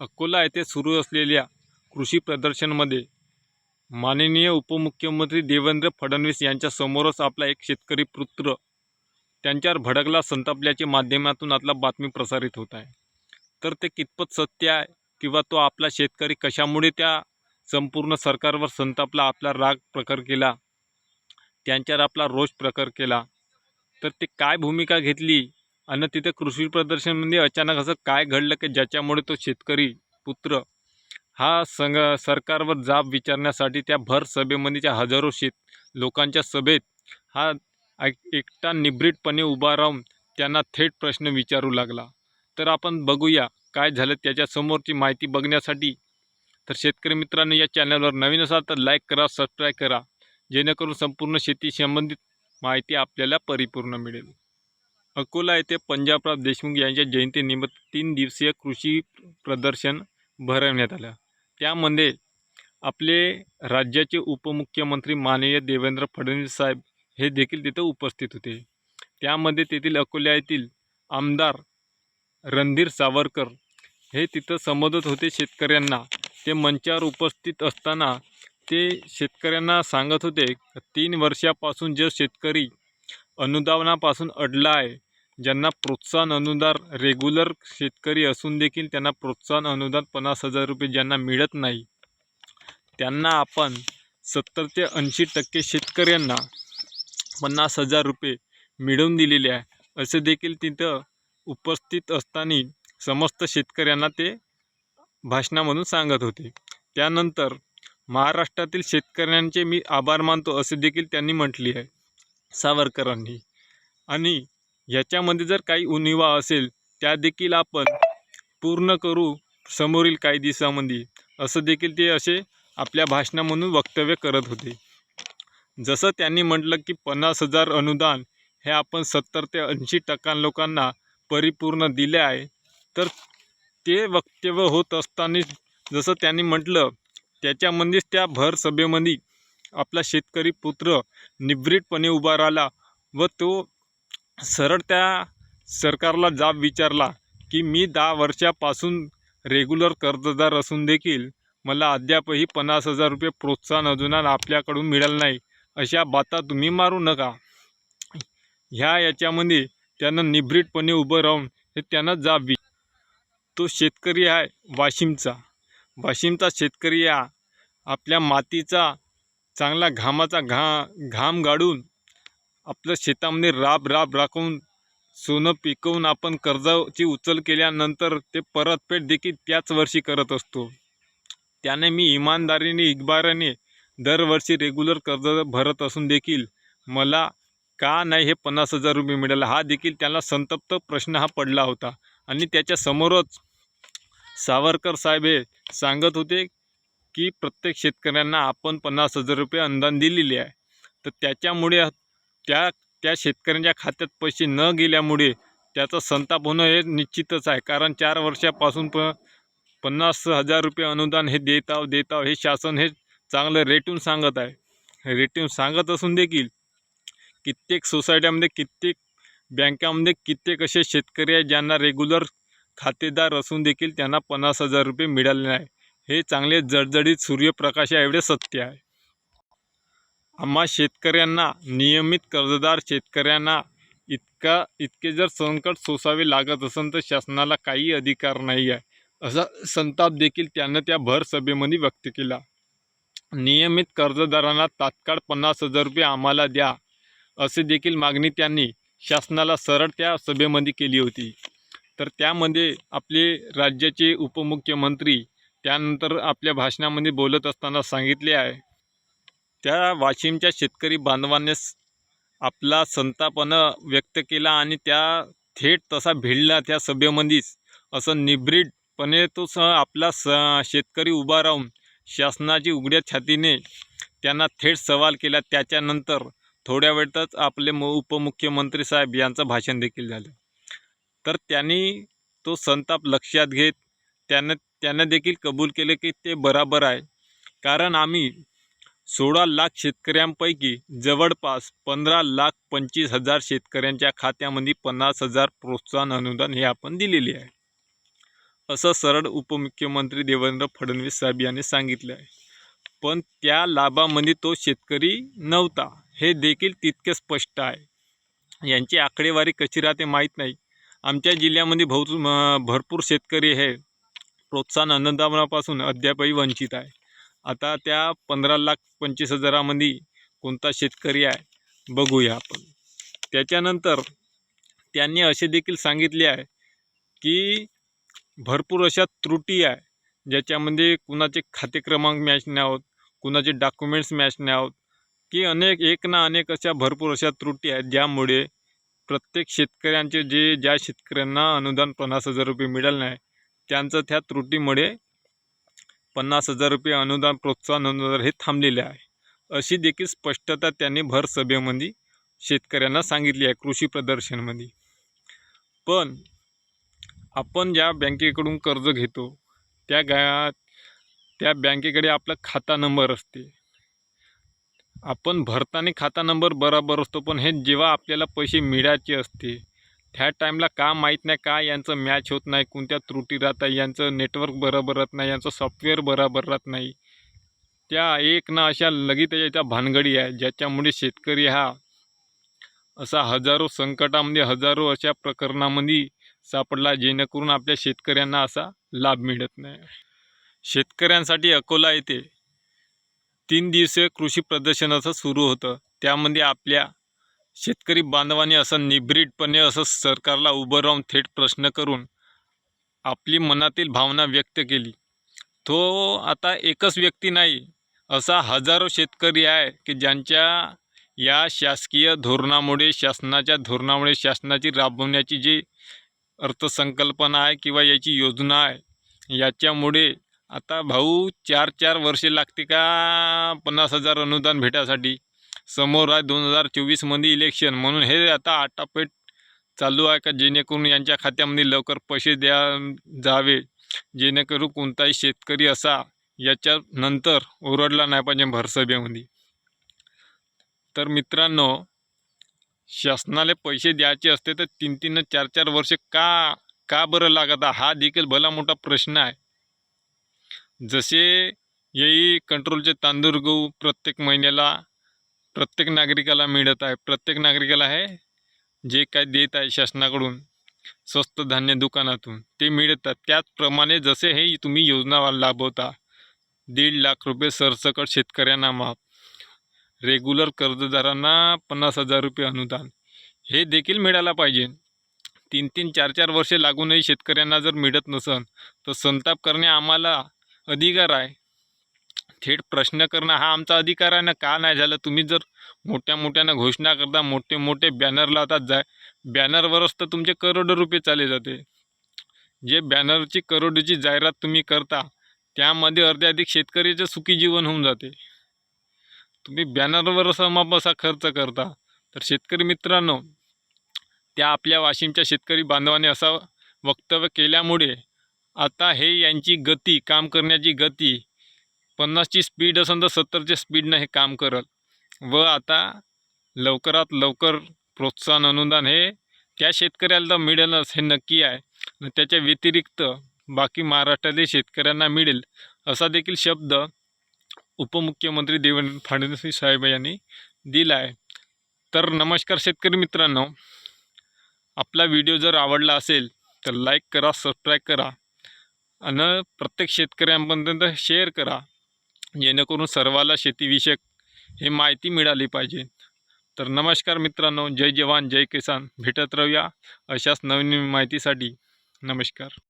अकोला येथे सुरू असलेल्या कृषी प्रदर्शनमध्ये माननीय उपमुख्यमंत्री देवेंद्र फडणवीस यांच्यासमोरच आपला एक शेतकरी पुत्र त्यांच्यावर भडकला संतापल्याच्या माध्यमातून आपला बातमी प्रसारित होत आहे. तर ते कितपत सत्य आहे किंवा तो आपला शेतकरी कशामुळे त्या संपूर्ण सरकारवर संतापला आपला राग प्रकार केला त्यांच्यावर आपला रोष प्रकार केला तर ते काय भूमिका घेतली आणि तिथे कृषी प्रदर्शनमध्ये म्हणजे अचानक असं काय घडलं की ज्याच्यामुळे तो शेतकरी पुत्र हा संघ सरकारवर जाब विचारण्यासाठी त्या भर सभेमध्ये त्या हजारो शेत लोकांच्या सभेत हा एकटा निब्रीटपणे उभा राहून त्यांना थेट प्रश्न विचारू लागला. तर आपण बघूया काय झालं त्याच्यासमोरची माहिती बघण्यासाठी. तर शेतकरी मित्रांनो या चॅनलवर नवीन असाल तर लाईक करा सबस्क्राईब करा. जेणेकरून संपूर्ण शेती संबंधित माहिती आपल्याला परिपूर्ण मिळेल. अकोला येथे पंजाबराव देशमुख यांच्या जयंतीनिमित्त तीन दिवसीय कृषी प्रदर्शन भरवण्यात आलं. त्यामध्ये आपले राज्याचे उपमुख्यमंत्री माननीय देवेंद्र फडणवीस साहेब हे देखील तिथं उपस्थित होते. त्यामध्ये तेथील अकोला येथील आमदार रणधीर सावरकर हे तिथं संबोधत होते. शेतकऱ्यांना ते मंचावर उपस्थित असताना ते शेतकऱ्यांना सांगत होते तीन वर्षापासून जे शेतकरी अनुदानापासून अडला आहे. ज्यांना प्रोत्साहन अनुदान रेग्युलर शेतकरी असून देखील त्यांना प्रोत्साहन अनुदान पन्नास हजार रुपये ज्यांना मिळत नाही त्यांना आपण सत्तर ते ऐंशी टक्के शेतकऱ्यांना पन्नास हजार रुपये मिळवून दिलेले आहे. असे देखील तिथं उपस्थित असताना समस्त शेतकऱ्यांना ते भाषणामधून सांगत होते. त्यानंतर महाराष्ट्रातील शेतकऱ्यांचे मी आभार मानतो असे देखील त्यांनी म्हटले आहे. सावरकरांनी. आणि याच्यामध्ये जर काही उणिवा असेल त्या देखील आपण पूर्ण करू समोरील काही दिवसामध्ये असं देखील ते असे आपल्या भाषणामधून वक्तव्य करत होते. जसं त्यांनी म्हटलं की पन्नास हजार अनुदान हे आपण सत्तर ते ऐंशी टक्का लोकांना परिपूर्ण दिले आहे. तर ते वक्तव्य होत असताना जसं त्यांनी म्हटलं त्याच्यामध्येच त्या भर सभेमध्ये आपला शेतकरी पुत्र निब्रीटपणे उभा राहिला व तो सरळ त्या सरकारला जाब विचारला की मी दहा वर्षापासून रेग्युलर कर्जदार असून देखील मला अद्यापही पन्नास हजार रुपये प्रोत्साहन अनुदान आपल्याकडून मिळालं नाही. अशा बाता तुम्ही मारू नका. ह्या याच्यामध्ये त्यानं निब्रीटपणे उभं राहून हे त्यांना जाब वि तो शेतकरी आहे वाशिमचा. वाशिमचा शेतकरी हा आपल्या मातीचा चांगला घामाचा घा घाम गाडून आपलं शेतामध्ये राब राब राखून सोनं पिकवून आपण कर्जाची उचल केल्यानंतर ते परतफेड देखील त्याच वर्षी करत असतो. त्याने मी इमानदारीने इकबाराने दरवर्षी रेग्युलर कर्ज भरत असून देखील मला का नाही हे पन्नास हजार रुपये मिळाले हा देखील त्याला संतप्त प्रश्न हा पडला होता. आणि त्याच्यासमोरच सावरकर साहेब हे सांगत होते की प्रत्येक शेतकऱ्यांना आपण पन्नास हजार रुपये अनुदान दिलेले आहे. तर त्याच्यामुळे त्या त्या शेतकऱ्यांच्या खात्यात पैसे न गेल्यामुळे त्याचा संताप होणं हे निश्चितच आहे. कारण चार वर्षापासून प पन्नास हजार रुपये अनुदान हे देत आहो देत आहो हे शासन हे चांगलं रेटून सांगत आहे. रेटून सांगत असून देखील कित्येक सोसायट्यामध्ये कित्येक बँकामध्ये कित्येक असे शेतकरी आहेत ज्यांना रेग्युलर खातेदार असून देखील त्यांना पन्नास हजार रुपये मिळाले नाही. हे चांगले जडजडीत सूर्यप्रकाशा एवढे सत्य आहे. आम्हा शेतकऱ्यांना नियमित कर्जदार शेतकऱ्यांना इतका इतके जर संकट सोसावे लागत असेल तर शासनाला काही अधिकार नाही आहे. असा संताप देखील त्यानं त्या भर सभेमध्ये व्यक्त केला. नियमित कर्जदारांना तात्काळ पन्नास हजार रुपये आम्हाला द्या असे देखील मागणी त्यांनी शासनाला सरळ त्या सभेमध्ये केली होती. तर त्यामध्ये आपले राज्याचे उपमुख्यमंत्री त्यानंतर आपल्या भाषणामध्ये बोलत असताना सांगितले आहे त्या वाशिमच्या शेतकरी बांधवांनी आपला संतापानं व्यक्त केला आणि त्या थेट तसा भिडला त्या सभेमध्येच. असं निब्रीडपणे तो स आपला स शेतकरी उभा राहून शासनाची उघड्या छातीने त्यांना थेट सवाल केला. त्याच्यानंतर थोड्या वेळातच आपले म उपमुख्यमंत्री साहेब यांचं भाषण देखील झालं. तर त्यांनी तो संताप लक्षात घेत त्यानं त्यांना देखील कबूल केले की ते बराबर आहे. कारण आम्ही सोळा लाख शेतकऱ्यांपैकी जवळपास पंधरा लाख पंचवीस हजार शेतकऱ्यांच्या खात्यामध्ये पन्नास हजार प्रोत्साहन अनुदान हे आपण दिलेले आहे. असं सरळ उपमुख्यमंत्री देवेंद्र फडणवीस साहेब यांनी सांगितलं आहे. पण त्या लाभामध्ये तो शेतकरी नव्हता. हे देखील तितके स्पष्ट आहे. यांची आकडेवारी कशी राहते माहीत नाही. आमच्या जिल्ह्यामध्ये बहुत भरपूर शेतकरी हे प्रोत्साहन अनुदानापासून अद्यापही वंचित आहे. आता त्या पंधरा लाख पंचवीस हजारामध्ये कोणता शेतकरी आहे बघूया आपण. त्याच्यानंतर त्यांनी असे देखील सांगितले आहे की भरपूर अशा त्रुटी आहे ज्याच्यामध्ये कुणाचे खाते क्रमांक मॅच नाही होत कुणाचे डॉक्युमेंट्स मॅच नाही होत की अनेक एक ना अनेक अशा भरपूर अशा त्रुटी आहेत ज्यामुळे प्रत्येक शेतकऱ्यांचे जे ज्या शेतकऱ्यांना अनुदान पन्नास हजार रुपये मिळालं नाही त्यांचं त्या त्रुटीमुळे पन्नास हजार रुपये अनुदान प्रोत्साहन अनुदान हे थांबलेले आहे. अशी देखील स्पष्टता त्यांनी भर सभेमध्ये शेतकऱ्यांना सांगितली आहे कृषी प्रदर्शनमध्ये. पण आपण ज्या बँकेकडून कर्ज घेतो त्या गा त्या बँकेकडे आपला खाता नंबर असते. आपण भरताना खाता नंबर बरोबर असतो पण हे जेव्हा आपल्याला पैसे मिळायचे असते त्या टाईमला का माहीत नाही का यांचं मॅच होत नाही कोणत्या त्रुटी राहत आहे यांचं नेटवर्क बरोबर राहत नाही यांचं सॉफ्टवेअर बरोबर राहत नाही. त्या एक ना अशा लगेच याच्या भानगडी आहे ज्याच्यामुळे शेतकरी हा असा हजारो संकटामध्ये हजारो अशा प्रकरणामध्ये सापडला जेणेकरून आपल्या शेतकऱ्यांना असा लाभ मिळत नाही. शेतकऱ्यांसाठी अकोला येथे तीन दिवसीय कृषी प्रदर्शनाचं सुरू होतं. त्यामध्ये आपल्या शेतकरी बांधवाने असं निब्रीडपणे असं सरकारला उभं राहून थेट प्रश्न करून आपली मनातील भावना व्यक्त केली. तो आता एकच व्यक्ती नाही असा हजारो शेतकरी आहे की ज्यांच्या या शासकीय धोरणामुळे शासनाच्या धोरणामुळे शासनाची राबवण्याची जी अर्थसंकल्पना आहे किंवा याची योजना आहे याच्यामुळे आता भाऊ चार चार वर्षे लागते का पन्नास हजार अनुदान भेटायसाठी समोर आहे दोन हजार चोवीसमध्ये इलेक्शन म्हणून हे आता आटापेट चालू आहे का? जेणेकरून यांच्या खात्यामध्ये लवकर पैसे द्या जावे. जेणेकरून कोणताही शेतकरी असा याच्यानंतर ओरडला नाही पाहिजे भरसभेमध्ये. तर मित्रांनो शासनाला पैसे द्यायचे असते तर तीन तीन चार चार वर्ष का का बरं लागत? हा देखील भला मोठा प्रश्न आहे. जसे येई कंट्रोलचे तांदूळ गहू प्रत्येक महिन्याला प्रत्येक नागरिकाला मिळत आहे. प्रत्येक नागरिकाला हे जे काय देत आहे शासनाकडून स्वस्त धान्य दुकानातून ते मिळतात. त्याचप्रमाणे जसे हे तुम्ही योजना लाभवता दीड लाख रुपये सरसकट शेतकऱ्यांना माफ रेग्युलर कर्जदारांना पन्नास हजार रुपये अनुदान. हे देखील मिळायला पाहिजे. तीन तीन चार चार वर्षे लागूनही शेतकऱ्यांना जर मिळत नसन तर संताप करणे आम्हाला अधिकार आहे. थेट प्रश्न करणं हा आमचा अधिकार आहे ना? का नाही झालं? तुम्ही जर मोठ्या मोठ्यानं घोषणा करता मोठे मोठे बॅनर लावतात जाय बॅनरवरच तर तुमचे करोडो रुपये चालले जाते. जे बॅनरची करोडोची जाहिरात तुम्ही करता त्यामध्ये अर्ध्याधिक शेतकरीचं सुखी जीवन होऊन जाते. तुम्ही बॅनरवर समाप असा खर्च करता. तर शेतकरी मित्रांनो त्या आपल्या वाशिमच्या शेतकरी बांधवाने असा वक्तव्य केल्यामुळे आता हे यांची गती काम करण्याची गती पन्नासची स्पीड असेल तर सत्तरच्या स्पीडनं हे काम करल. व आता लवकरात लवकर प्रोत्साहन अनुदान हे त्या शेतकऱ्याला तर मिळेलच हे नक्की आहे. त्याच्या व्यतिरिक्त बाकी महाराष्ट्रातील शेतकऱ्यांना मिळेल असा देखील शब्द उपमुख्यमंत्री देवेंद्र फडणवीस साहेब यांनी दिला आहे. तर नमस्कार शेतकरी मित्रांनो. आपला व्हिडिओ जर आवडला असेल तर लाईक करा सबस्क्राईब करा. आणि प्रत्येक शेतकऱ्यांपर्यंत शेअर करा. जेणेकरून सर्वाला शेतीविषयक हे माहिती मिळाली पाहिजे. तर नमस्कार मित्रांनो जय जवान जय किसान. भेटत राहूया अशाच नवीन माहितीसाठी. नमस्कार.